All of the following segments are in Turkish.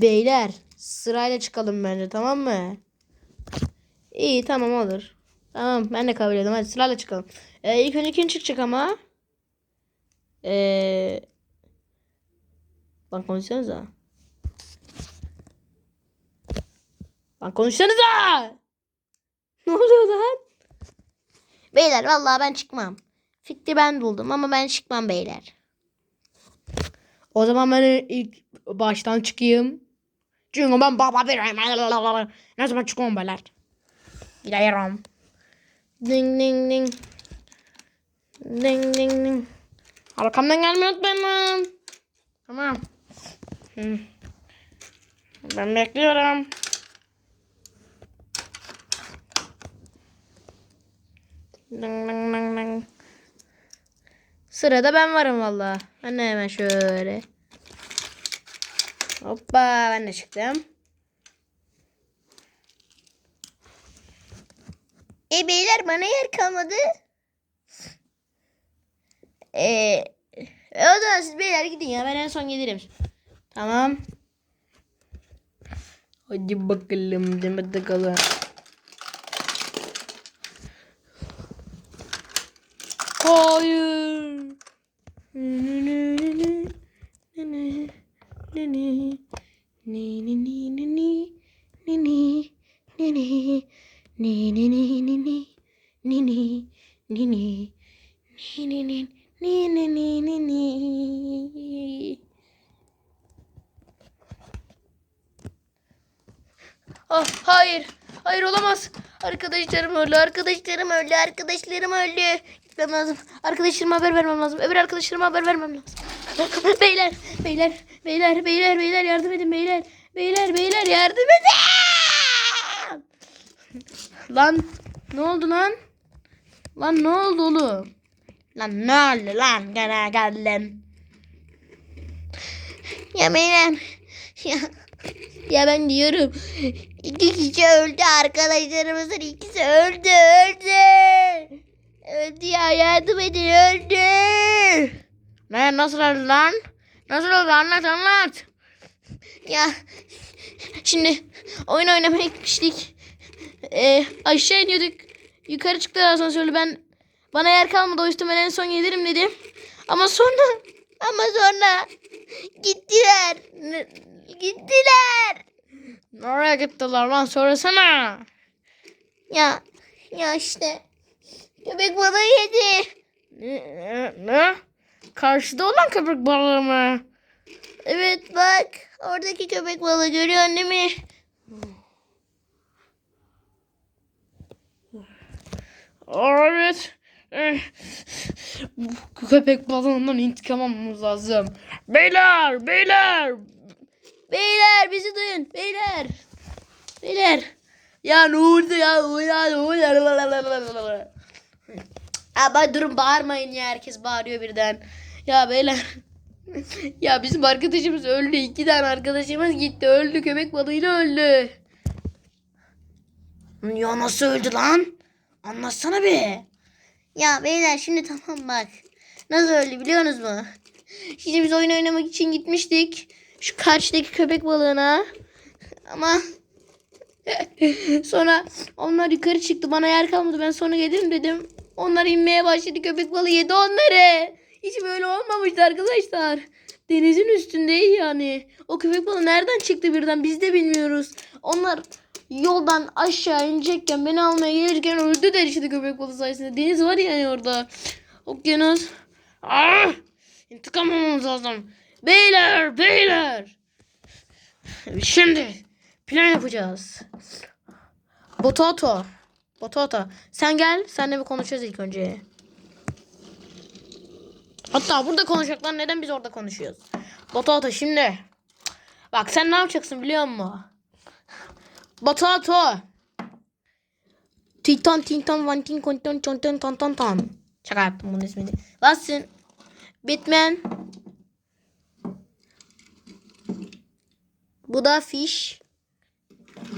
Beyler sırayla çıkalım bence tamam mı? İyi tamam olur. Tamam ben de kabul ediyorum. Hadi sırayla çıkalım. Ee, ilk önce kim çıkacak ama? Ee, lan konuşsanıza. Lan konuşsanıza. Ne oluyor lan? Beyler vallahi ben çıkmam. Fikri ben buldum ama ben çıkmam beyler. O zaman ben ilk baştan çıkayım. Çünkü ben baba bir Ne zaman çıkıyorum beyler? Gidiyorum. Ding ding ding. Ding ding ding. Arkamdan gelmeyi unutmayın. Tamam. Ben bekliyorum. Ding ding ding ding. Sırada ben varım valla. Ben hemen şöyle. Hoppa ben de çıktım. E beyler bana yer kalmadı. E, o zaman siz beyler gidin ya ben en son gelirim. Tamam. Hadi bakalım demet bakalım. Hayır. Ah, hayır. Hayır olamaz. Arkadaşlarım öldü. Arkadaşlarım öldü. Arkadaşlarım öldü. Gitmem lazım. Arkadaşlarıma haber vermem lazım. Öbür arkadaşlarıma haber vermem lazım. beyler, beyler, beyler, beyler, beyler yardım edin beyler. Beyler, beyler yardım edin. Lan ne oldu lan? Lan ne oldu oğlum? Lan ne oldu lan? Gene geldim. Beyler. Ya, ya ben diyorum. İki kişi öldü arkadaşlarımızın ikisi öldü öldü. Öldü ya yardım edin öldü. Ne nasıl öldü lan? Nasıl oldu anlat anlat. Ya şimdi oyun oynamaya gitmiştik. Ee, aşağı iniyorduk. Yukarı çıktılar asansörlü ben bana yer kalmadı o yüzden ben en son gelirim dedim. Ama sonra ama sonra gittiler. Gittiler. Nereye gittiler lan söylesene. Ya ya işte köpek balığı yedi. Ne? ne? Karşıda olan köpek balığı mı? Evet bak oradaki köpek balığı görüyorsun değil mi? Evet. Bu köpek balığından intikam almamız lazım. Beyler, beyler. Beyler bizi duyun. Beyler. Beyler. Ya ne oldu ya? Ya ne oldu? Ama durun bağırmayın ya. Herkes bağırıyor birden. Ya beyler. ya bizim arkadaşımız öldü. İki tane arkadaşımız gitti. Öldü. Köpek balığıyla öldü. Ya nasıl öldü lan? Anlatsana be. Ya beyler şimdi tamam bak. Nasıl öldü biliyorsunuz mu? Şimdi biz oyun oynamak için gitmiştik. Şu karşıdaki köpek balığına. Ama sonra onlar yukarı çıktı. Bana yer kalmadı. Ben sonra gelirim dedim. Onlar inmeye başladı. Köpek balığı yedi onları. Hiç böyle olmamıştı arkadaşlar. Denizin üstündeyiz yani. O köpek balığı nereden çıktı birden biz de bilmiyoruz. Onlar yoldan aşağı inecekken beni almaya gelirken öldü der işte köpek balığı sayesinde. Deniz var yani orada. Okyanus. Ah! İntikam almamız lazım. Beyler, beyler. Şimdi plan yapacağız. Bototo. Bototo. Sen gel. Seninle bir konuşacağız ilk önce. Hatta burada konuşacaklar. Neden biz orada konuşuyoruz? Bototo şimdi. Bak sen ne yapacaksın biliyor musun? Bototo. Titan tintan van tin kon ton ton ton ton ton ton. Şaka yaptım bunun ismini. Bassın. Bitman. Bu da fish.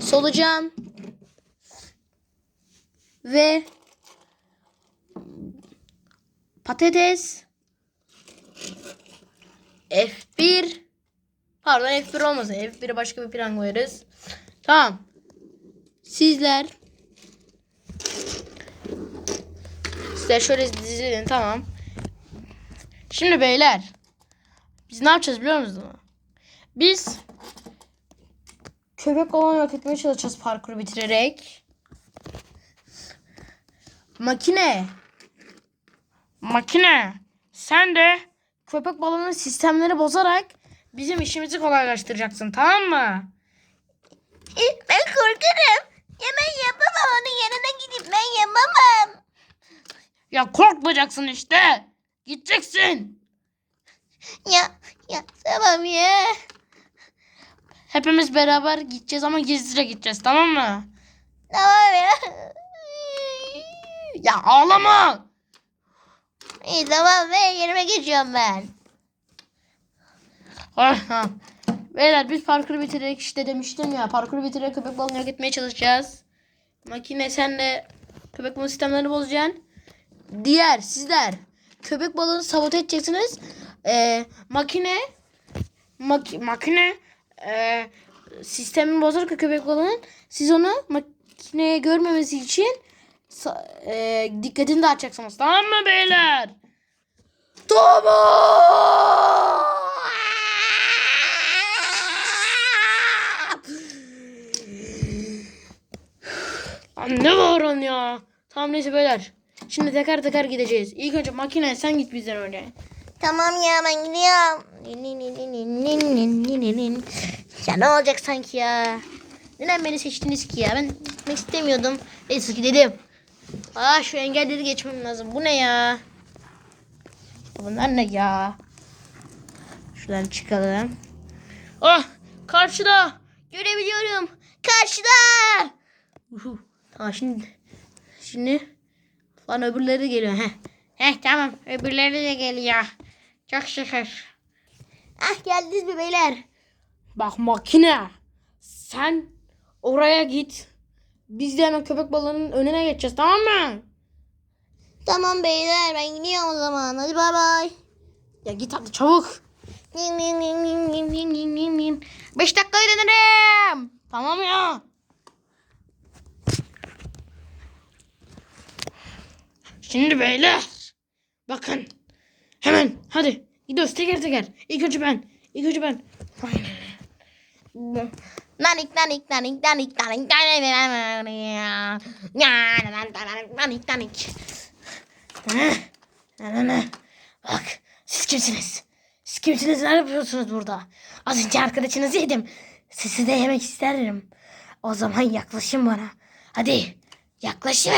Solucan. Ve patates. F1 Pardon F1 olmasın. F1'e başka bir plan koyarız. Tamam. Sizler Sizler şöyle dizilin tamam. Şimdi beyler biz ne yapacağız biliyor musunuz? Biz köpek balonu yok etmeye çalışacağız parkuru bitirerek. Makine. Makine. Sen de köpek balonu sistemleri bozarak bizim işimizi kolaylaştıracaksın tamam mı? Ben korkarım. Ya ben yapamam onun yanına gidip ben yapamam. Ya korkmayacaksın işte. Gideceksin. Ya ya tamam ya. Hepimiz beraber gideceğiz ama gizlice gideceğiz tamam mı? Tamam ya. Ya ağlama. İyi tamam ve yerime geçiyorum ben. Beyler biz parkuru bitirerek işte demiştim ya. Parkuru bitirerek köpek balonu yok etmeye çalışacağız. Makine sen de köpek balonu sistemlerini bozacaksın. Diğer sizler köpek balonu sabote edeceksiniz. Ee, makine mak- makine ee, sistemini bozarken köpek balonun siz onu makineye görmemesi için ee, dikkatini dağıtacaksınız. Tamam mı beyler? Lan ne bağırıyorsun ya? Tamam neyse beyler. Şimdi teker teker gideceğiz. İlk önce makine sen git bizden önce. Tamam ya ben gidiyorum. Ya ne olacak sanki ya? Neden beni seçtiniz ki ya? Ben gitmek istemiyordum. Neyse gidelim. Aa şu engelleri geçmem lazım. Bu ne ya? Bunlar ne ya? Şuradan çıkalım. Oh karşıda. Görebiliyorum. Karşıda. Uhu. Tamam şimdi. Şimdi. Lan öbürleri geliyor. Heh. Heh tamam. Öbürleri de geliyor. Çok şükür. Ah geldiniz mi beyler? Bak makine. Sen oraya git. Biz de hemen köpek balığının önüne geçeceğiz tamam mı? Tamam beyler ben gidiyorum o zaman. Hadi bay bay. Ya git hadi çabuk. Beş dakika öğrenirim. Tamam ya. Şimdi beyler. Bakın. Hemen hadi. Gidiyoruz teker teker. İlk önce ben. İlk önce ben. Nanik nanik nanik nanik nanik nanik nanik nanik. Bak siz kimsiniz? Siz kimsiniz? Ne yapıyorsunuz burada? Az önce arkadaşınızı yedim. Sizi de yemek isterim. O zaman yaklaşın bana. Hadi yaklaşın.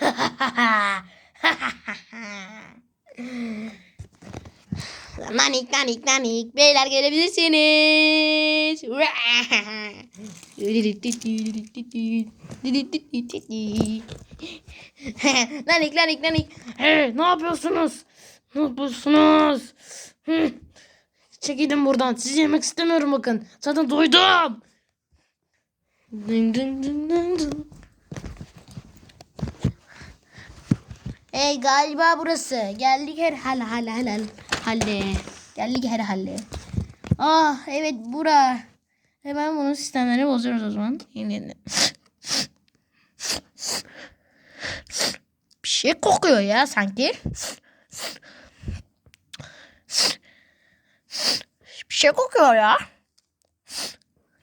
nanik nanik nanik beyler gelebilirsiniz. nanik nanik nanik. Hey, ne yapıyorsunuz? Ne yapıyorsunuz? Çekilin buradan. Sizi yemek istemiyorum bakın. Zaten doydum. Ding ding ding ding ding. Hey galiba burası. Geldik her hal hal hal hal halle. Geldik her halle. Ah evet bura. Hemen bunun sistemlerini bozuyoruz o zaman. Bir şey kokuyor ya sanki. Bir şey kokuyor ya.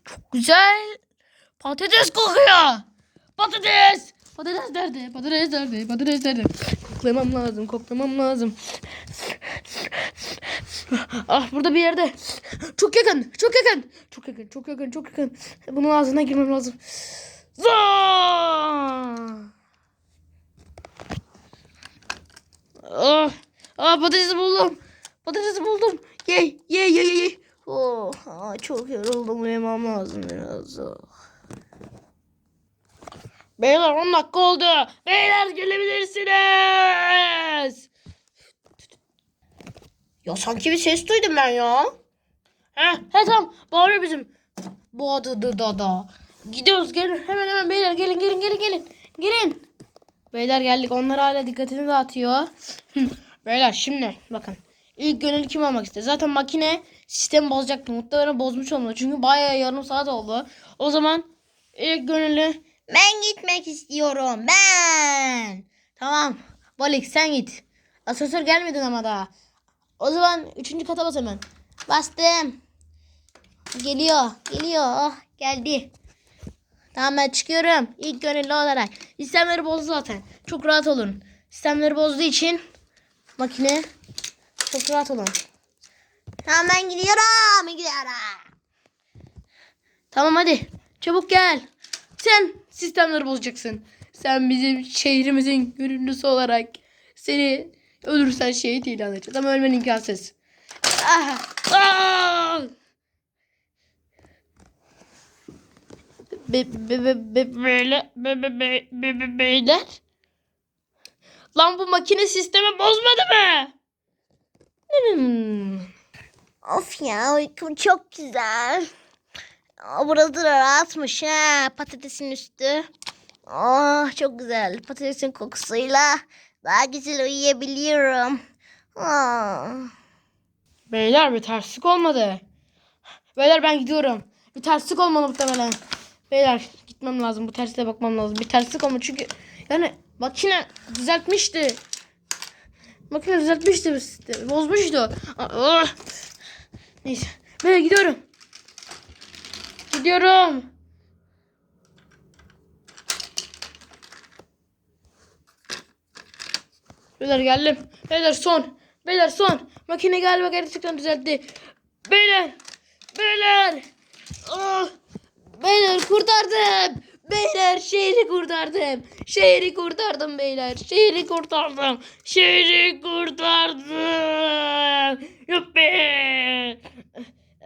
Çok güzel. Patates kokuyor. Patates. Patates nerede? Patates nerede? Patates nerede? Koklamam lazım. Koklamam lazım. Ah burada bir yerde. Çok yakın. Çok yakın. Çok yakın. Çok yakın. Çok yakın. Bunun ağzına girmem lazım. Zaa! Ah, ah patatesi buldum. Patatesi buldum. Ye ye ye ye. Oh, ah, çok yoruldum. Uyumam lazım biraz. Ah. Beyler 10 dakika oldu. Beyler gelebilirsiniz. Ya sanki bir ses duydum ben ya. He, he tamam. Bağırıyor bizim. Bu adı da da da. Gidiyoruz gelin. Hemen hemen beyler gelin gelin gelin gelin. Gelin. Beyler geldik. Onlar hala dikkatini dağıtıyor. Beyler şimdi bakın. İlk gönül kim olmak ister? Zaten makine sistemi bozacaktı. Muhtemelen bozmuş olmalı. Çünkü bayağı yarım saat oldu. O zaman ilk gönüllü Ben gitmek istiyorum. Ben. Tamam. Balik sen git. Asansör gelmedin ama daha. O zaman üçüncü kata bas hemen. Bastım. Geliyor. Geliyor. Oh, geldi. Tamam ben çıkıyorum. İlk gönüllü olarak. Sistemleri bozdu zaten. Çok rahat olun. Sistemleri bozduğu için makine çok rahat olun. Tamam ben gidiyorum. Gidiyorum. Tamam hadi. Çabuk gel. Sen sistemleri bozacaksın. Sen bizim şehrimizin gönüllüsü olarak seni ölürsen şehit ilan edeceğiz. Ama ölmen imkansız. Ah! Ah! Be, be, be, be. Lan bu makine sistemi bozmadı mı? Hmm. Of ya uykum çok güzel. Aa, Burası rahatmış ha. Patatesin üstü. Oh çok güzel. Patatesin kokusuyla daha güzel uyuyabiliyorum. Ah. Beyler bir terslik olmadı. Beyler ben gidiyorum. Bir terslik olmalı muhtemelen. Beyler gitmem lazım. Bu tersliğe bakmam lazım. Bir terslik olmadı çünkü yani makine düzeltmişti. Makine düzeltmişti. Bozmuştu. Ah! Neyse. Beyler gidiyorum. Gidiyorum. Beyler geldim. Beyler son. Beyler son. Makine galiba gerçekten düzeltti. Beyler. Beyler. Ah! Beyler kurtardım. Beyler şehri kurtardım. Şehri kurtardım beyler. Şehri kurtardım. Şehri kurtardım. Yuppi.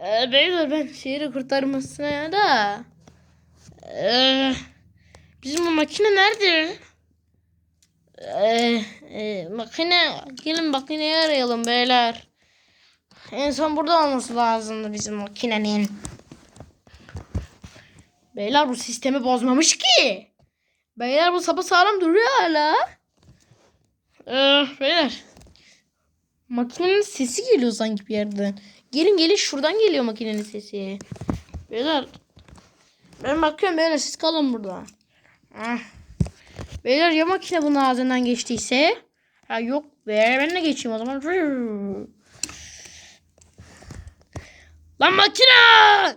Ee, beyler ben şehri kurtarmasına da. Ee, bizim bu makine nerede? Ee, e, makine gelin makineyi arayalım beyler. En son burada olması lazımdı bizim makinenin. Beyler bu sistemi bozmamış ki. Beyler bu sapı sağlam duruyor hala. Ee, beyler. Makinenin sesi geliyor sanki bir yerden. Gelin gelin şuradan geliyor makinenin sesi. Beyler. Ben bakıyorum beyler siz kalın burada. Ah. Beyler ya makine bunun ağzından geçtiyse? Ha yok be ben de geçeyim o zaman. Lan makine!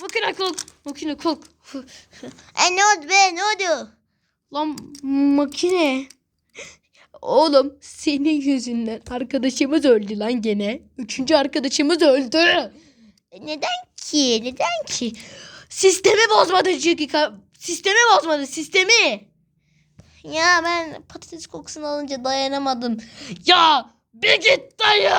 Makine kalk. Makine kalk. E ne oldu be ne oldu? Lan makine. Oğlum senin yüzünden arkadaşımız öldü lan gene. Üçüncü arkadaşımız öldü. E neden ki? Neden ki? Sistemi bozmadı çünkü. Sistemi bozmadı. Sistemi. Ya ben patates kokusunu alınca dayanamadım. Ya bir git dayı.